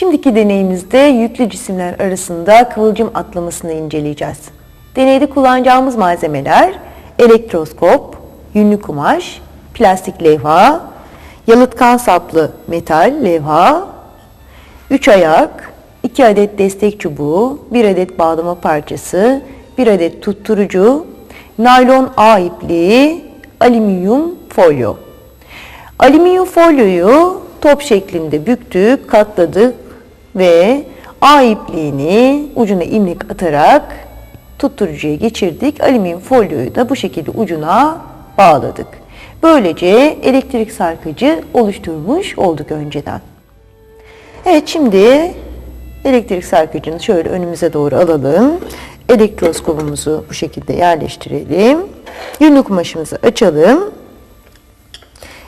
Şimdiki deneyimizde yüklü cisimler arasında kıvılcım atlamasını inceleyeceğiz. Deneyde kullanacağımız malzemeler elektroskop, yünlü kumaş, plastik levha, yalıtkan saplı metal levha, 3 ayak, 2 adet destek çubuğu, 1 adet bağlama parçası, 1 adet tutturucu, naylon ağ ipliği, alüminyum folyo. Alüminyum folyoyu top şeklinde büktük, katladık ve ağ ipliğini ucuna imlik atarak tutturucuya geçirdik. Alüminyum folyoyu da bu şekilde ucuna bağladık. Böylece elektrik sarkıcı oluşturmuş olduk önceden. Evet şimdi elektrik sarkıcını şöyle önümüze doğru alalım. Elektroskopumuzu bu şekilde yerleştirelim. Yünlü kumaşımızı açalım.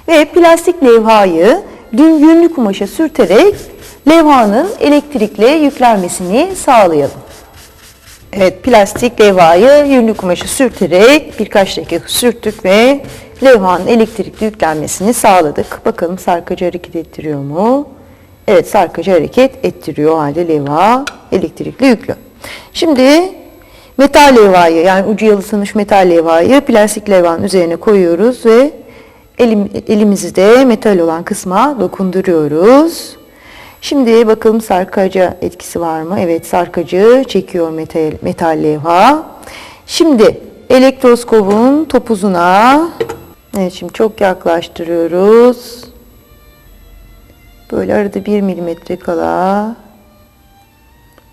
Ve plastik levhayı dün yünlü kumaşa sürterek levhanın elektrikle yüklenmesini sağlayalım. Evet plastik levhayı yünlü kumaşa sürterek birkaç dakika sürttük ve levhanın elektrikli yüklenmesini sağladık. Bakalım sarkacı hareket ettiriyor mu? Evet sarkacı hareket ettiriyor o halde levha elektrikli yüklü. Şimdi metal levhayı yani ucu yalıtılmış metal levhayı plastik levhanın üzerine koyuyoruz ve elim, elimizi de metal olan kısma dokunduruyoruz. Şimdi bakalım sarkaca etkisi var mı? Evet sarkacı çekiyor metal, metal levha. Şimdi elektroskopun topuzuna evet şimdi çok yaklaştırıyoruz. Böyle arada bir milimetre kala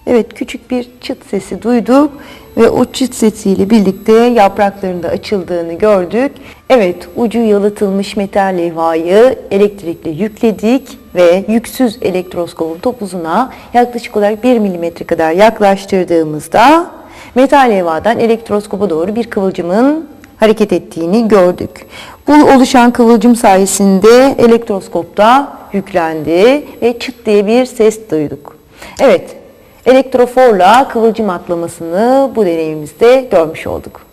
Evet küçük bir çıt sesi duyduk ve o çıt sesiyle birlikte yapraklarında açıldığını gördük. Evet ucu yalıtılmış metal levhayı elektrikle yükledik ve yüksüz elektroskopun topuzuna yaklaşık olarak 1 milimetre kadar yaklaştırdığımızda metal levhadan elektroskopa doğru bir kıvılcımın hareket ettiğini gördük. Bu oluşan kıvılcım sayesinde elektroskopta yüklendi ve çıt diye bir ses duyduk. Evet, elektroforla kıvılcım atlamasını bu deneyimizde görmüş olduk.